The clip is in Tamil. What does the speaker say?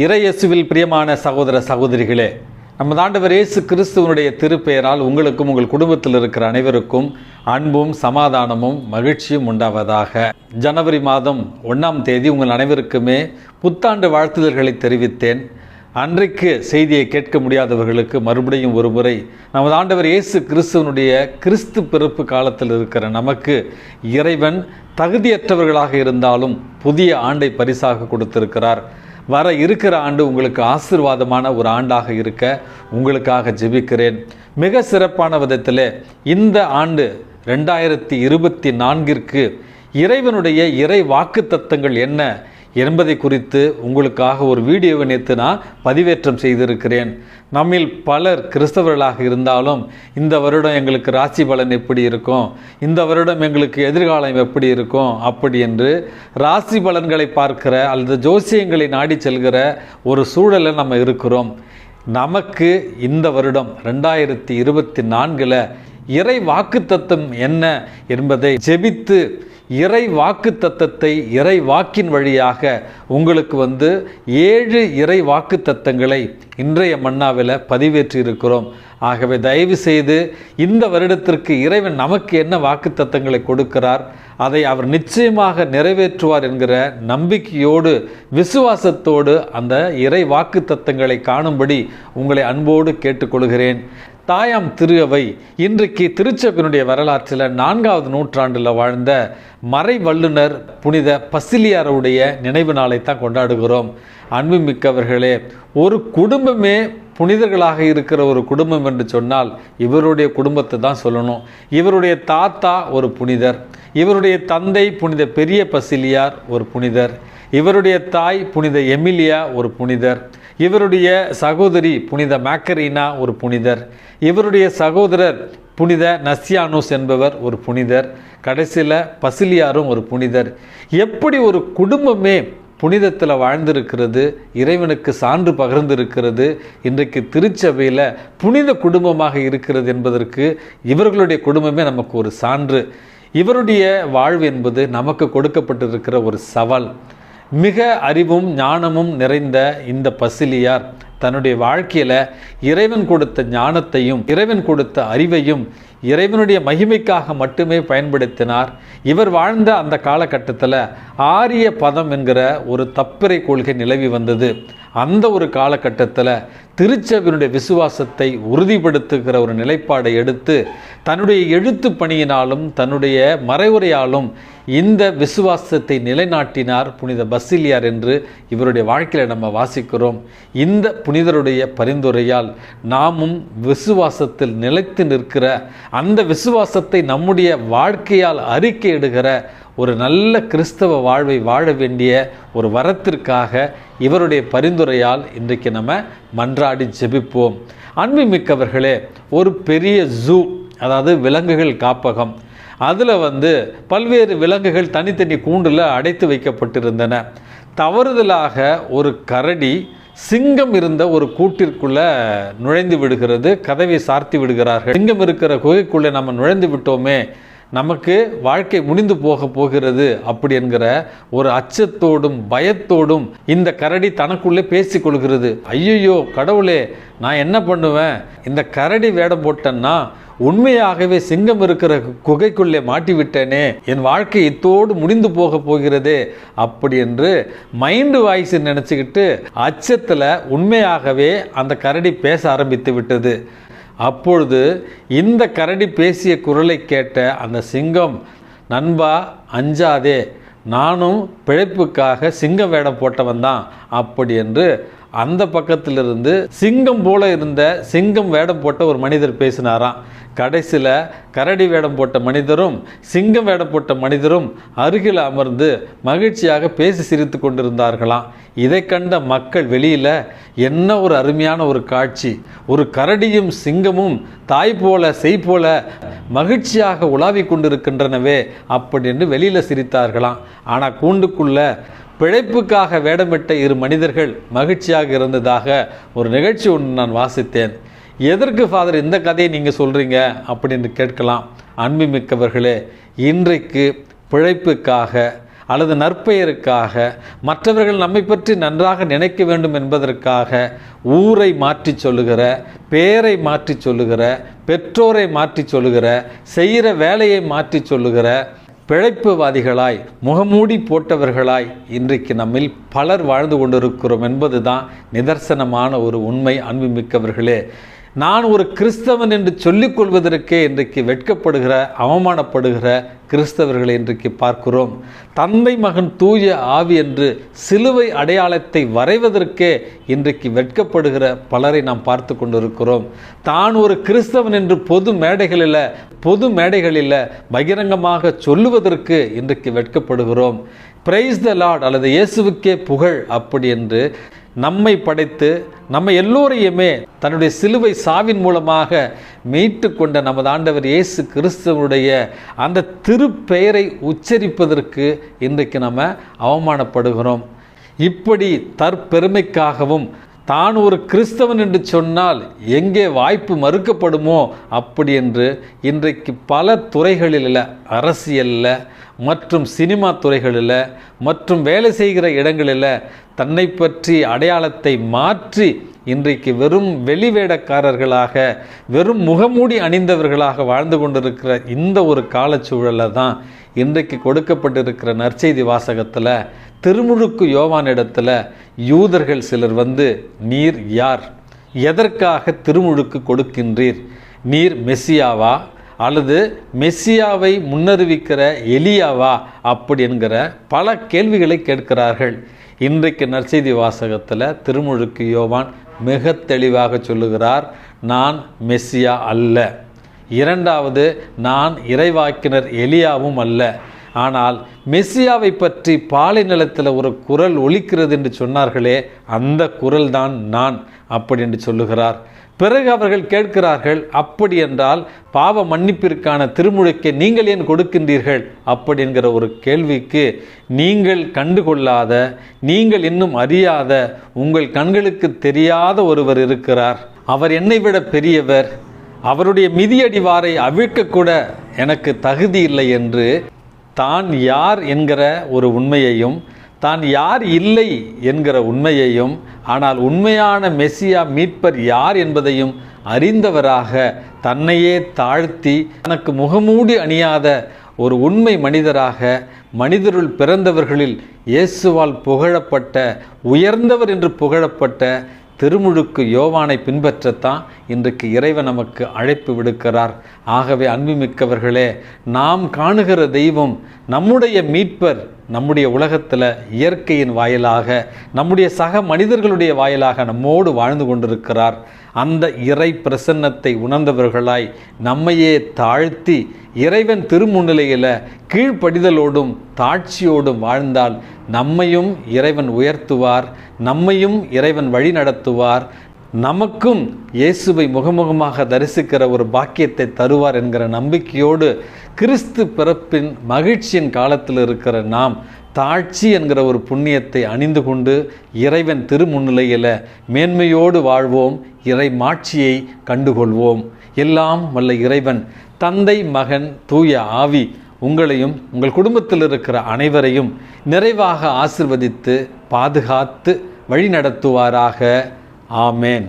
இறையேசுவில் பிரியமான சகோதர சகோதரிகளே நம்ம ஆண்டவர் இயேசு கிறிஸ்துவனுடைய திருப்பெயரால் உங்களுக்கும் உங்கள் குடும்பத்தில் இருக்கிற அனைவருக்கும் அன்பும் சமாதானமும் மகிழ்ச்சியும் உண்டாவதாக. ஜனவரி மாதம் ஒன்றாம் தேதி உங்கள் அனைவருக்குமே புத்தாண்டு வாழ்த்துதல்களை தெரிவித்தேன். அன்றைக்கு செய்தியை கேட்க முடியாதவர்களுக்கு மறுபடியும் ஒரு முறை நமது ஆண்டவர் இயேசு கிறிஸ்துவனுடைய கிறிஸ்து பிறப்பு காலத்தில் இருக்கிற நமக்கு இறைவன் தகுதியற்றவர்களாக இருந்தாலும் புதிய ஆண்டை பரிசாக கொடுத்திருக்கிறார். வர இருக்கிற ஆண்டு உங்களுக்கு ஆசீர்வாதமான ஒரு ஆண்டாக இருக்க உங்களுக்காக ஜெபிக்கிறேன். மிக சிறப்பான விதத்தில் இந்த ஆண்டு ரெண்டாயிரத்தி இருபத்தி நான்கிற்கு இறைவனுடைய இறை வாக்குத்தத்தங்கள் என்ன? என்பதை குறித்து உங்களுக்காக ஒரு வீடியோவை நேற்று நான் பதிவேற்றம் செய்திருக்கிறேன். நம்மில் பலர் கிறிஸ்தவர்களாக இருந்தாலும் இந்த வருடம் எங்களுக்கு ராசி பலன் எப்படி இருக்கும்? இந்த வருடம் எங்களுக்கு எதிர்காலம் எப்படி இருக்கும்? அப்படி என்று ராசி பலன்களை பார்க்கிற அல்லது ஜோசியங்களை நாடி செல்கிற ஒரு சூழலில் நம்ம இருக்கிறோம். நமக்கு இந்த வருடம் ரெண்டாயிரத்தி இருபத்தி நான்கில் இறை வாக்குத்தத்தம் என்ன என்பதை ஜெபித்து இறை வாக்கு தத்தத்தை இறை வாக்கின் வழியாக உங்களுக்கு வந்து ஏழு இறை வாக்கு தத்தங்களை இன்றைய மன்னாவில் பதிவேற்றியிருக்கிறோம் ஆகவே தயவு செய்து இந்த வருடத்திற்கு இறைவன் நமக்கு என்ன வாக்கு தத்தங்களை கொடுக்கிறார் அதை அவர் நிச்சயமாக நிறைவேற்றுவார் என்கிற நம்பிக்கையோடு விசுவாசத்தோடு அந்த இறை வாக்கு தத்தங்களை காணும்படி உங்களை அன்போடு கேட்டுக்கொள்கிறேன். தாயாம் திரு அவை இன்றைக்கு திருச்சபையினுடைய வரலாற்றில் நான்காவது நூற்றாண்டில் வாழ்ந்த மறை வல்லுனர் புனித பசிலியாருடைய நினைவு நாளை தான் கொண்டாடுகிறோம். அன்புமிக்கவர்களே ஒரு குடும்பமே புனிதர்களாக இருக்கிற ஒரு குடும்பம் என்று சொன்னால் இவருடைய குடும்பத்தை தான் சொல்லணும். இவருடைய தாத்தா ஒரு புனிதர். இவருடைய தந்தை புனித பெரிய பசிலியார் ஒரு புனிதர். இவருடைய தாய் புனித எமிலியா ஒரு புனிதர். இவருடைய சகோதரி புனித மேக்கரீனா ஒரு புனிதர். இவருடைய சகோதரர் புனித நஸ்யானோஸ் என்பவர் ஒரு புனிதர். கடைசியில் பசிலியாரும் ஒரு புனிதர். எப்படி ஒரு குடும்பமே புனிதத்தில் வாழ்ந்திருக்கிறது இறைவனுக்கு சான்று பகிர்ந்திருக்கிறது இன்றைக்கு திருச்சபையில் புனித குடும்பமாக இருக்கிறது என்பதற்கு இவர்களுடைய குடும்பமே நமக்கு ஒரு சான்று. இவருடைய வாழ்வு என்பது நமக்கு கொடுக்கப்பட்டிருக்கிற ஒரு சவால். மிக அறிவும் ஞானமும் நிறைந்த இந்த பசிலியார் தன்னுடைய வாழ்க்கையில் இறைவன் கொடுத்த ஞானத்தையும் இறைவன் கொடுத்த அறிவையும் இறைவனுடைய மகிமைக்காக மட்டுமே பயன்படுத்தினார். இவர் வாழ்ந்த அந்த காலகட்டத்தில் ஆரிய பதம் என்கிற ஒரு தப்பிரை கொள்கை நிலவி வந்தது. அந்த ஒரு காலகட்டத்தில் திருச்சபையினுடைய விசுவாசத்தை உறுதிப்படுத்துகிற ஒரு நிலைப்பாடை எடுத்து தன்னுடைய எழுத்து பணியினாலும் தன்னுடைய மறைவுரையாலும் இந்த விசுவாசத்தை நிலைநாட்டினார் புனித பசிலியார் என்று இவருடைய வாழ்க்கையில் நம்ம வாசிக்கிறோம். இந்த புனிதருடைய பரிந்துரையால் நாமும் விசுவாசத்தில் நிலைத்து நிற்கிற அந்த விசுவாசத்தை நம்முடைய வாழ்க்கையால் அறிக்கையிடுகிற ஒரு நல்ல கிறிஸ்தவ வாழ்வை வாழ வேண்டிய ஒரு வரத்திற்காக இவருடைய பரிந்துரையால் இன்றைக்கு நம்ம மன்றாடி ஜெபிப்போம். அன்புமிக்கவர்களே ஒரு பெரிய ஜூ அதாவது விலங்குகள் காப்பகம் அதில் வந்து பல்வேறு விலங்குகள் தனித்தனி கூண்டில் அடைத்து வைக்கப்பட்டிருந்தன. தவறுதலாக ஒரு கரடி சிங்கம் இருந்த ஒரு கூட்டிற்குள்ள நுழைந்து விடுகிறது கதவை சார்த்தி விடுகிறார்கள். சிங்கம் இருக்கிற குகைக்குள்ளே நம்ம நுழைந்து விட்டோமே நமக்கு வாழ்க்கை முடிந்து போக போகிறது அப்படி என்கிற ஒரு அச்சத்தோடும் பயத்தோடும் இந்த கரடி தனக்குள்ளே பேசிக்கொள்கிறது ஐயையோ கடவுளே நான் என்ன பண்ணுவேன்? இந்த கரடி வேடம் போட்டேன்னா உண்மையாகவே சிங்கம் இருக்கிற குகைக்குள்ளே மாட்டிவிட்டேனே என் வாழ்க்கை இத்தோடு முடிந்து போக போகிறதே அப்படி என்று மைண்டு வாய்ஸ் நினச்சிக்கிட்டு அச்சத்தில் உண்மையாகவே அந்த கரடி பேச ஆரம்பித்து விட்டது. அப்பொழுது இந்த கரடி பேசிய குரலை கேட்ட அந்த சிங்கம் நண்பா அஞ்சாதே நானும் பிழைப்புக்காக சிங்கம் வேடம் போட்டவன் தான். அப்படி என்று அந்த பக்கத்திலிருந்து சிங்கம் போல இருந்த சிங்கம் வேடம் போட்ட ஒரு மனிதர் பேசினாராம். கடைசியில் கரடி வேடம் போட்ட மனிதரும் சிங்கம் வேடம் போட்ட மனிதரும் அருகில் அமர்ந்து மகிழ்ச்சியாக பேசி சிரித்து கொண்டிருந்தார்களாம். இதை கண்ட மக்கள் வெளியில் என்ன ஒரு அருமையான ஒரு காட்சி. ஒரு கரடியும் சிங்கமும் தாய் போல செய் போல மகிழ்ச்சியாக உலாவிக் கொண்டிருக்கின்றனவே அப்படின்னு வெளியில் சிரித்தார்களாம். ஆனால் கூண்டுக்குள்ள பிழைப்புக்காக வேடமிட்ட இரு மனிதர்கள் மகிழ்ச்சியாக இருந்ததாக ஒரு நிகழ்ச்சி ஒன்று நான் வாசித்தேன். எதற்கு ஃபாதர் இந்த கதையை நீங்கள் சொல்கிறீங்க அப்படின்னு கேட்கலாம். அன்புமிக்கவர்களே இன்றைக்கு பிழைப்புக்காக அல்லது நற்பெயருக்காக மற்றவர்கள் நம்மை பற்றி நன்றாக நினைக்க வேண்டும் என்பதற்காக ஊரை மாற்றி சொல்லுகிற பேரை மாற்றி சொல்லுகிற பெற்றோரை மாற்றி சொல்லுகிற செய்கிற வேலையை மாற்றி சொல்லுகிற பிழைப்புவாதிகளாய் முகமூடி போட்டவர்களாய் இன்றைக்கு நம்மில் பலர் வாழ்ந்து கொண்டிருக்கிறோம் என்பதுதான் நிதர்சனமான ஒரு உண்மை அன்புமிக்கவர்களே. நான் ஒரு கிறிஸ்தவன் என்று சொல்லிக் கொள்வதற்கே இன்றைக்கு வெட்கப்படுகிற அவமானப்படுகிற கிறிஸ்தவர்களை இன்றைக்கு பார்க்கிறோம். தந்தை மகன் தூய ஆவி என்று சிலுவை அடையாளத்தை வரைவதற்கே இன்றைக்கு வெட்கப்படுகிற பலரை நாம் பார்த்து கொண்டிருக்கிறோம். தான் ஒரு கிறிஸ்தவன் என்று பொது மேடைகளில் பொது மேடைகளில் பகிரங்கமாக சொல்லுவதற்கு இன்றைக்கு வெட்கப்படுகிறோம். பிரைஸ் த லார்ட் அல்லது இயேசுவுக்கே புகழ் அப்படி என்று நம்மை படைத்து நம்ம எல்லோரையுமே தன்னுடைய சிலுவை சாவின் மூலமாக மீட்டு கொண்ட நமது ஆண்டவர் இயேசு கிறிஸ்துவனுடைய அந்த திருப்பெயரை உச்சரிப்பதற்கு இன்றைக்கு நம்ம அவமானப்படுகிறோம். இப்படி தற்பெருமைக்காகவும் தான் ஒரு கிறிஸ்தவன் என்று சொன்னால் எங்கே வாய்ப்பு மறுக்கப்படுமோ அப்படி என்று இன்றைக்கு பல துறைகளில் அரசியலில் மற்றும் சினிமா துறைகளில் மற்றும் வேலை செய்கிற இடங்களில் தன்னை பற்றி அடையாளத்தை மாற்றி இன்றைக்கு வெறும் வெளிவேடக்காரர்களாக வெறும் முகமூடி அணிந்தவர்களாக வாழ்ந்து கொண்டிருக்கிற இந்த ஒரு காலச்சூழலை தான் இன்றைக்கு கொடுக்கப்பட்டிருக்கிற நற்செய்தி வாசகத்தில் திருமுழுக்கு யோவானிடத்தில் யூதர்கள் சிலர் வந்து நீர் யார்? எதற்காக திருமுழுக்கு கொடுக்கின்றீர்? நீர் மெஸ்ஸியாவா அல்லது மெஸ்ஸியாவை முன்னறிவிக்கிற எலியாவா? அப்படி என்கிற பல கேள்விகளை கேட்கிறார்கள். இன்றைக்கு நற்செய்தி வாசகத்தில் திருமுழுக்கு யோவான் மிக தெளிவாக சொல்லுகிறார் நான் மெஸ்ஸியா அல்ல. இரண்டாவது நான் இறைவாக்கினர் எலியாவும் அல்ல. ஆனால் மெஸ்ஸியாவை பற்றி பாலை நிலத்தில் ஒரு குரல் ஒலிக்கிறது என்று சொன்னார்களே அந்த குரல் தான் நான் அப்படி என்று சொல்லுகிறார். பிறகு அவர்கள் கேட்கிறார்கள் அப்படி என்றால் பாவ மன்னிப்பிற்கான திருமுழுக்கை நீங்கள் ஏன் கொடுக்கின்றீர்கள்? அப்படி என்கிற ஒரு கேள்விக்கு நீங்கள் கண்டுகொள்ளாத நீங்கள் இன்னும் அறியாத உங்கள் கண்களுக்கு தெரியாத ஒருவர் இருக்கிறார். அவர் என்னை விட பெரியவர். அவருடைய மிதியடிவாரை அவிழ்க்கக்கூட எனக்கு தகுதி இல்லை என்று தான் யார் என்கிற ஒரு உண்மையையும் தான் யார் இல்லை என்கிற உண்மையையும் ஆனால் உண்மையான மெஸ்ஸியா மீட்பர் யார் என்பதையும் அறிந்தவராக தன்னையே தாழ்த்தி தனக்கு முகமூடி அணியாத ஒரு உண்மை மனிதராக மனிதருள் பிறந்தவர்களில் இயேசுவால் புகழப்பட்ட உயர்ந்தவர் என்று புகழப்பட்ட திருமுழுக்கு யோவானை பின்பற்றத்தான் இன்றைக்கு இறைவன் நமக்கு அழைப்பு விடுக்கிறார். ஆகவே அன்புமிக்கவர்களே நாம் காணுகிற தெய்வம் நம்முடைய மீட்பர் நம்முடைய உலகத்தில் இயற்கையின் வாயிலாக நம்முடைய சக மனிதர்களுடைய வாயிலாக நம்மோடு வாழ்ந்து கொண்டிருக்கிறார். அந்த இறை பிரசன்னத்தை உணர்ந்தவர்களாய் நம்மையே தாழ்த்தி இறைவன் திருமுன்னிலையில் கீழ்ப்படிதலோடும் தாட்சியோடும் வாழ்ந்தால் நம்மையும் இறைவன் உயர்த்துவார் நம்மையும் இறைவன் வழி நடத்துவார் நமக்கும் இயேசுவை முகமுகமாக தரிசிக்கிற ஒரு பாக்கியத்தை தருவார் என்கிற நம்பிக்கையோடு கிறிஸ்து பிறப்பின் மகிழ்ச்சியின் காலத்தில் இருக்கிற நாம் தாழ்ச்சி என்கிற ஒரு புண்ணியத்தை அணிந்து கொண்டு இறைவன் திருமுன்னிலையில் மேன்மையோடு வாழ்வோம் இறை மாட்சியை கண்டுகொள்வோம். எல்லாம் வல்ல இறைவன் தந்தை மகன் தூய ஆவி உங்களையும் உங்கள் குடும்பத்தில் இருக்கிற அனைவரையும் நிறைவாக ஆசிர்வதித்து பாதுகாத்து வழிநடத்துவாராக. ஆமேன்